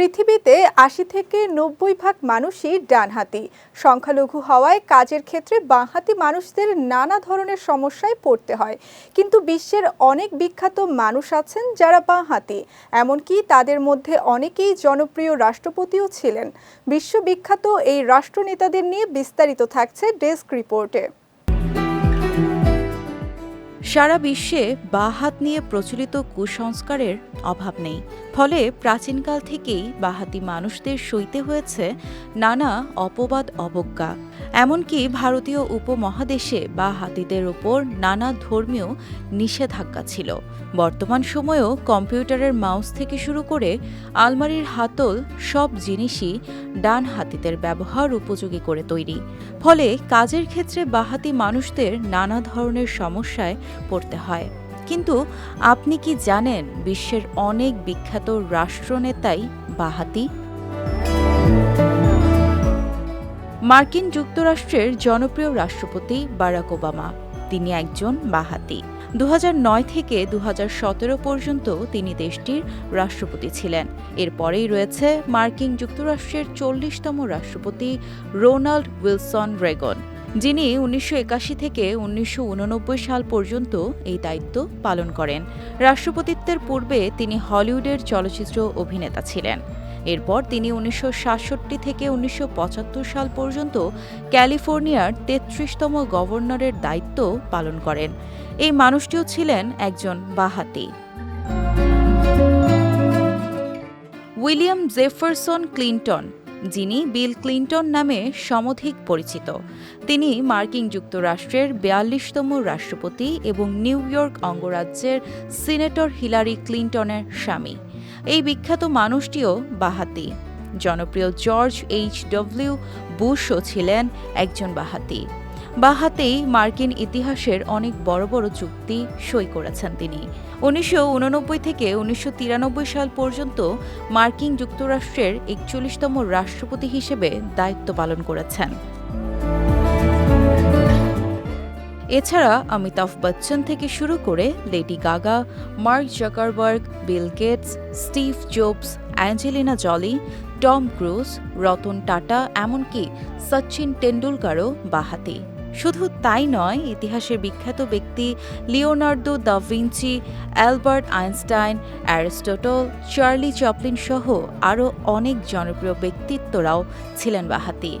পৃথিবীতে আশি থেকে নব্বই ভাগ মানুষই ডানহাতি। সংখ্যালঘু হওয়ায় কাজের ক্ষেত্রে বাঁহাতি মানুষদের নানা ধরনের সমস্যায় পড়তে হয়। কিন্তু বিশ্বের অনেক বিখ্যাত মানুষ আছেন যারা বাঁহাতি। এমনকি তাদের মধ্যে অনেকেই জনপ্রিয় রাষ্ট্রপতিও ছিলেন। বিশ্ববিখ্যাত এই রাষ্ট্রনেতাদের নিয়ে বিস্তারিত থাকছে ডেস্ক রিপোর্টে। সারা বিশ্বে বাহাত নিয়ে প্রচলিত কুসংস্কারের অভাব নেই। ফলে প্রাচীনকাল থেকেই বাহাতি মানুষদের সইতে হয়েছে নানা অপবাদ, অবজ্ঞা। এমনকি ভারতীয় উপমহাদেশে বা হাতিদের ওপর নানা ধর্মীয় নিষেধাজ্ঞা ছিল। বর্তমান সময়েও কম্পিউটারের মাউস থেকে শুরু করে আলমারির হাতল সব জিনিসই ডান হাতিদের ব্যবহার উপযোগী করে তৈরি। ফলে কাজের ক্ষেত্রে বাহাতি মানুষদের নানা ধরনের সমস্যায় পড়তে হয়। কিন্তু আপনি কি জানেন বিশ্বের অনেক বিখ্যাত রাষ্ট্রনেতাই বাহাতি মার্কিন যুক্তরাষ্ট্রের জনপ্রিয় রাষ্ট্রপতি বারাক ওবামা। তিনি একজন বাহাতি দু হাজার নয় থেকে দু হাজার সতেরো পর্যন্ত তিনি দেশটির রাষ্ট্রপতি ছিলেন। এরপরেই রয়েছে মার্কিন যুক্তরাষ্ট্রের চল্লিশতম রাষ্ট্রপতি রোনাল্ড উইলসন রেগন। যিনি উনিশশো একাশি থেকে উনিশশো উননব্বই সাল পর্যন্ত এই দায়িত্ব পালন করেন। রাষ্ট্রপতিত্বের পূর্বে তিনি হলিউডের চলচ্চিত্র অভিনেতা ছিলেন। এরপর তিনি উনিশশো সাতষট্টি থেকে উনিশশো পঁচাত্তর সাল পর্যন্ত ক্যালিফোর্নিয়ার তেত্রিশতম গভর্নরের দায়িত্ব পালন করেন। এই মানুষটিও ছিলেন একজন বাহাতি। উইলিয়াম জেফারসন ক্লিন্টন যিনি বিল ক্লিন্টন নামে সমধিক পরিচিত। তিনি মার্কিন যুক্তরাষ্ট্রের বিয়াল্লিশতম রাষ্ট্রপতি এবং নিউ ইয়র্ক অঙ্গরাজ্যের সিনেটর হিলারি ক্লিন্টনের স্বামী। এই বিখ্যাত মানুষটিও বাহাতি। জনপ্রিয় জর্জ এইচ ডব্লিউ বুশও ছিলেন একজন বাহাতি। বাহাতেই মার্কিন ইতিহাসের অনেক বড় বড় চুক্তি সই করেছেন তিনি। উনিশশো উননব্বই থেকে উনিশশো তিরানব্বই সাল পর্যন্ত মার্কিন যুক্তরাষ্ট্রের একচল্লিশতম রাষ্ট্রপতি হিসেবে দায়িত্ব পালন করেছেন। এছাড়া অমিতাভ বচ্চন থেকে শুরু করে Lady Gaga, Mark Zuckerberg, Bill Gates, Steve Jobs, Angelina Jolie, Tom Cruise, Ratan Tata, এমনকি সচিন টেন্ডুলকারও বাহাতি শুধু তাই নয়, ইতিহাসের বিখ্যাত ব্যক্তি Leonardo da Vinci, Albert Einstein, Aristotle, Charlie Chaplin সহ আরও অনেক জনপ্রিয় ব্যক্তিত্বরাও ছিলেন বাহাতি।